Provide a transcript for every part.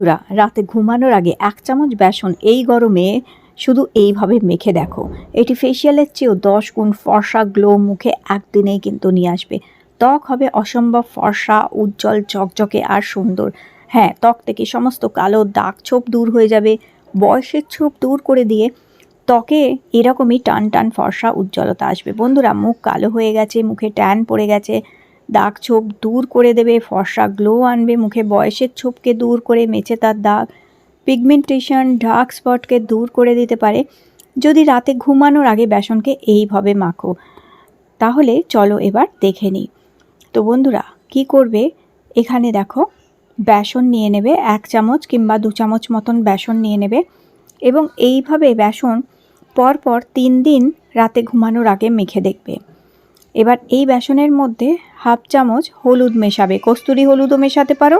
রা রাতে ঘুমানোর আগে এক চামচ বেসন এই গরমে শুধু এইভাবে মেখে দেখো। এটি ফেসিয়ালের চেয়েও দশ গুণ ফর্সা গ্লো মুখে একদিনেই কিন্তু নিয়ে আসবে। ত্বক হবে অসম্ভব ফর্সা, উজ্জ্বল, চকচকে আর সুন্দর। হ্যাঁ ত্বক থেকে সমস্ত কালো দাগ ছোপ দূর হয়ে যাবে। বয়সের ছোপ দূর করে দিয়ে ত্বকে এরকমই টান টান ফর্সা উজ্জ্বলতা আসবে। বন্ধুরা, মুখ কালো হয়ে গেছে, মুখে ট্যান পড়ে গেছে। দাগ ছোপ দূর করে দেবে, ফর্সা গ্লো আনবে, মুখে বয়সের ছোপকে দূর করে মেচে তার দাগ। পিগমেন্টেশন ডার্ক স্পটকে দূর করে দিতে পারে। যদি রাতে ঘুমানোর আগে বেসনকে এইভাবে মাখো, তাহলে চলো এবার দেখে নিই। তো বন্ধুরা, কি করবে? এখানে দেখো, বেসন নিয়ে নেবে, এক চামচ কিংবা দু চামচ মতন বেসন নিয়ে নেবে এবং এইভাবে বেসন পরপর তিন দিন রাতে ঘুমানোর আগে মেখে দেখবে। এবার এই বেসনের মধ্যে হাফ চামচ হলুদ মেশাবে। কস্তুরি হলুদও মেশাতে পারো,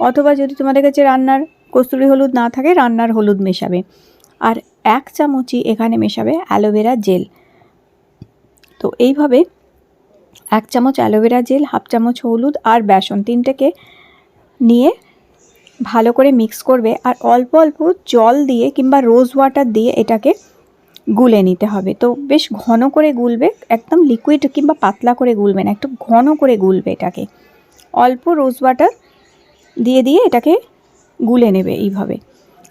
অথবা যদি তোমাদের কাছে রান্নার কস্তুরি হলুদ না থাকে, রান্নার হলুদ মেশাবে। আর এক চামচই এখানে মেশাবে অ্যালোভেরা জেল। তো এইভাবে এক চামচ অ্যালোভেরা জেল, হাফ চামচ হলুদ আর বেসন তিনটেকে নিয়ে ভালো করে মিক্স করবে। আর অল্প অল্প জল দিয়ে কিংবা রোজ ওয়াটার দিয়ে এটাকে গুলে নিতে হবে। তো বেশ ঘন করে গুলবে, একদম লিকুইড কিংবা পাতলা করে গুলবে না, একটু ঘন করে গুলবে এটাকে। অল্প রোজ ওয়াটার দিয়ে দিয়ে এটাকে গুলে নেবে এইভাবে।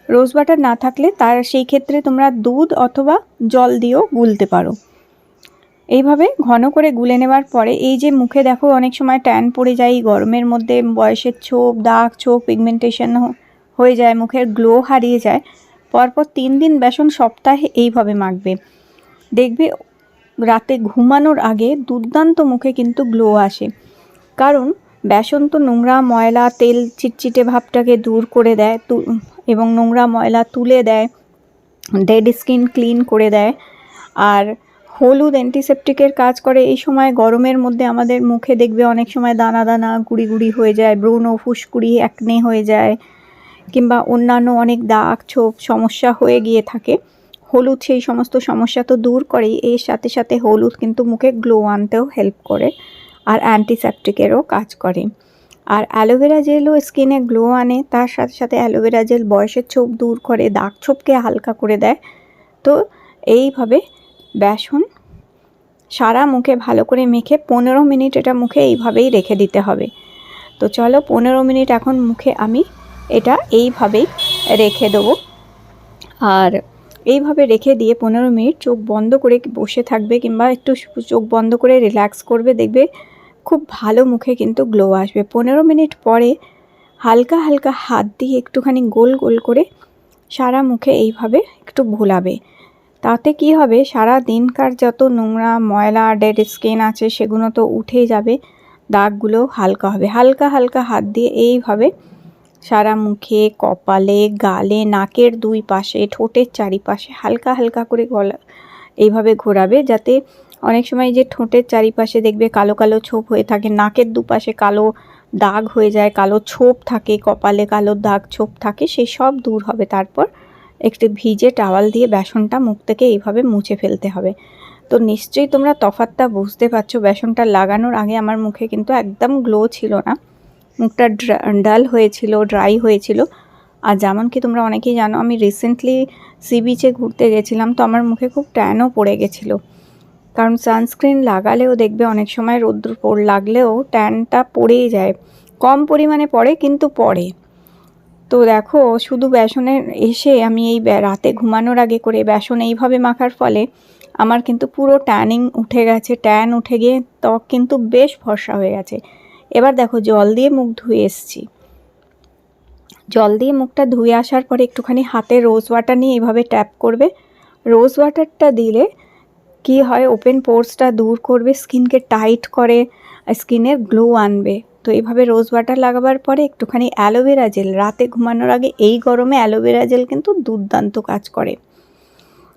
রোজ ওয়াটার না থাকলে তার সেই ক্ষেত্রে তোমরা দুধ অথবা জল দিয়েও গুলতে পারো। এইভাবে ঘন করে গুলে নেবার পরে এই যে মুখে দেখো অনেক সময় ট্যান পড়ে যায়, গরমের মধ্যে বয়সের ছোপ, দাগ ছোপ পিগমেন্টেশন হয়ে যায়, মুখের গ্লো হারিয়ে যায়। পরপর তিন দিন বেসন সপ্তাহে এইভাবে মাখবে। দেখবে রাতে ঘুমানোর আগে দুর্দান্ত মুখে কিন্তু গ্লো আসে। কারণ বেসন তো নোংরা ময়লা, তেল চিটচিটে ভাবটাকে দূর করে দেয় এবং নোংরা ময়লা তুলে দেয় ডেড স্কিন ক্লিন করে দেয়। আর হলুদ অ্যান্টিসেপটিকের কাজ করে এই সময় গরমের মধ্যে আমাদের মুখে দেখবে অনেক সময় দানা দানা গুড়ি গুড়ি হয়ে যায়, ব্রণ, ফুসকুড়ি একনে হয়ে যায়। কিংবা অন্যান্য অনেক দাগ, ছোপ, সমস্যা হয়ে গিয়ে থাকে। হলুদ, সেই সমস্ত সমস্যা তো দূর করেই, এর সাথে সাথে হলুদ কিন্তু মুখে গ্লো আনতেও হেল্প করে আর অ্যান্টিসেপটিকেরও কাজ করে। আর অ্যালোভেরা জেলও স্কিনে গ্লো আনে, তার সাথে সাথে অ্যালোভেরা জেল বয়সের ছোপ দূর করে, দাগ ছোপকে হালকা করে দেয়। তো এইভাবে বেসন সারা মুখে ভালো করে মেখে পনেরো মিনিট এটা মুখে এইভাবেই রেখে দিতে হবে। তো চলো পনেরো মিনিট এখন মুখে আমি এটা এইভাবেই রেখে দেবো। আর এইভাবে রেখে দিয়ে পনেরো মিনিট চোখ বন্ধ করে বসে থাকবে কিংবা একটু চোখ বন্ধ করে রিল্যাক্স করবে, দেখবে খুব ভালো মুখে কিন্তু গ্লো আসবে। পনেরো মিনিট পরে হালকা হালকা হাত দিয়ে একটুখানি গোল গোল করে সারা মুখে এইভাবে একটু ভোলাবে। তাতে কি হবে? সারা দিনকার যত নোংরা ময়লা ডেড স্কিন আছে সেগুলো তো উঠেই যাবে দাগগুলো হালকা হবে। হালকা হালকা হাত দিয়ে এইভাবে সারা মুখে, কপালে, গালে, নাকের দুই পাশে, ঠোঁটের চারিপাশে হালকা হালকা করে গলা এইভাবে ঘোরাবে যাতে অনেক সময় যে ঠোঁটের চারিপাশে দেখবে কালো কালো ছোপ হয়ে থাকে, নাকের দুপাশে কালো দাগ হয়ে যায়, কালো ছোপ থাকে, কপালে কালো দাগ ছোপ থাকে সেই সব দূর হবে। তারপর একটু ভিজে টাওয়াল দিয়ে বেসনটা মুখ থেকে এইভাবে মুছে ফেলতে হবে। তো নিশ্চয়ই তোমরা তফাতটা বুঝতে পারছ, বেসনটা লাগানোর আগে আমার মুখে কিন্তু একদম গ্লো ছিল না। মুখটা ডাল হয়েছিল, ড্রাই হয়েছিল। আর যেমন কি তোমরা অনেকেই জানো, আমি রিসেন্টলি সি বিচে ঘুরতে গেছিলাম, তো আমার মুখে খুব ট্যানও পড়ে গেছিল। কারণ সানস্ক্রিন লাগালেও দেখবে অনেক সময় রৌদ্র লাগলেও ট্যানটা পড়েই যায়। কম পরিমাণে পড়ে, কিন্তু পড়ে। তো দেখো, শুধু বেসনের এসে আমি এই রাতে ঘুমানোর আগে করে বেসন এইভাবে মাখার ফলে আমার কিন্তু পুরো ট্যানিং উঠে গেছে। ট্যান উঠে গিয়ে ত্বক কিন্তু বেশ ফর্সা হয়ে গেছে। এবার দেখো জল দিয়ে মুখ ধুয়ে এসছি। জল দিয়ে মুখটা ধুয়ে আসার পরে একটুখানি হাতে রোজ ওয়াটার নিয়ে এভাবে ট্যাপ করবে। রোজ ওয়াটারটা দিলে কি হয়? ওপেন পোর্সটা দূর করবে স্কিনকে টাইট করে স্কিনের গ্লো আনবে। তো এইভাবে রোজ ওয়াটার লাগাবার পরে একটুখানি অ্যালোভেরা জেল রাতে ঘুমানোর আগে এই গরমে অ্যালোভেরা জেল কিন্তু দুর্দান্ত কাজ করে।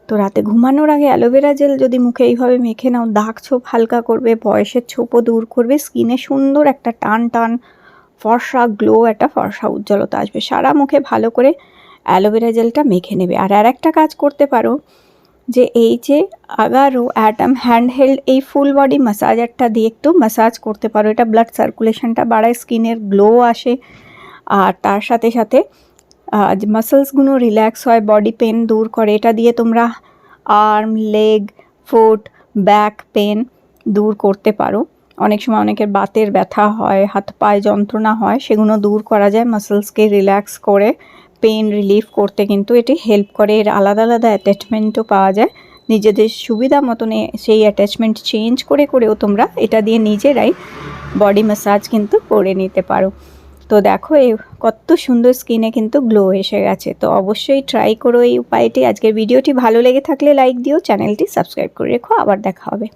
তো রাতে ঘুমানোর আগে অ্যালোভেরা জেল যদি মুখে এইভাবে মেখে নাও, দাগ ছোপ হালকা করবে, বয়সের ছোপও দূর করবে স্কিনে সুন্দর একটা টান টান ফর্সা গ্লো একটা ফর্সা উজ্জ্বলতা আসবে। সারা মুখে ভালো করে অ্যালোভেরা জেলটা মেখে নেবে। আর আর একটা কাজ করতে পারো, যে এই যে আগারও অ্যাটাম হ্যান্ডহেল্ড এই ফুল বডি ম্যাসাজারটা দিয়ে একটু ম্যাসাজ করতে পারো। এটা ব্লাড সার্কুলেশনটা বাড়ায় স্কিনের গ্লো আসে। আর তার সাথে সাথে মাসেলসগুলো রিল্যাক্স হয় বডি পেন দূর করে। এটা দিয়ে তোমরা arm leg foot back pain দূর করতে পারো। অনেক সময় অনেকের বাতের ব্যথা হয়, হাত পায়ে যন্ত্রণা হয়, সেগুলো দূর করা যায় মাসেলসকে রিল্যাক্স করে পেন রিলিফ করতে। কিন্তু এটি হেল্প করে। এর আলাদা আলাদা অ্যাটাচমেন্টও পাওয়া যায়। নিজেদের সুবিধা মতন সেই অ্যাটাচমেন্ট চেঞ্জ করে, করেও তোমরা এটা দিয়ে নিজেরাই বডি ম্যাসাজ কিন্তু করে নিতে পারো। তো দেখো এই কত সুন্দর স্কিনে কিন্তু গ্লো এসে গেছে। তো অবশ্যই ট্রাই করো এই উপায়টি। আজকের ভিডিওটি ভালো লেগে থাকলে লাইক দিও চ্যানেলটি সাবস্ক্রাইব করে রেখো। আবার দেখা হবে।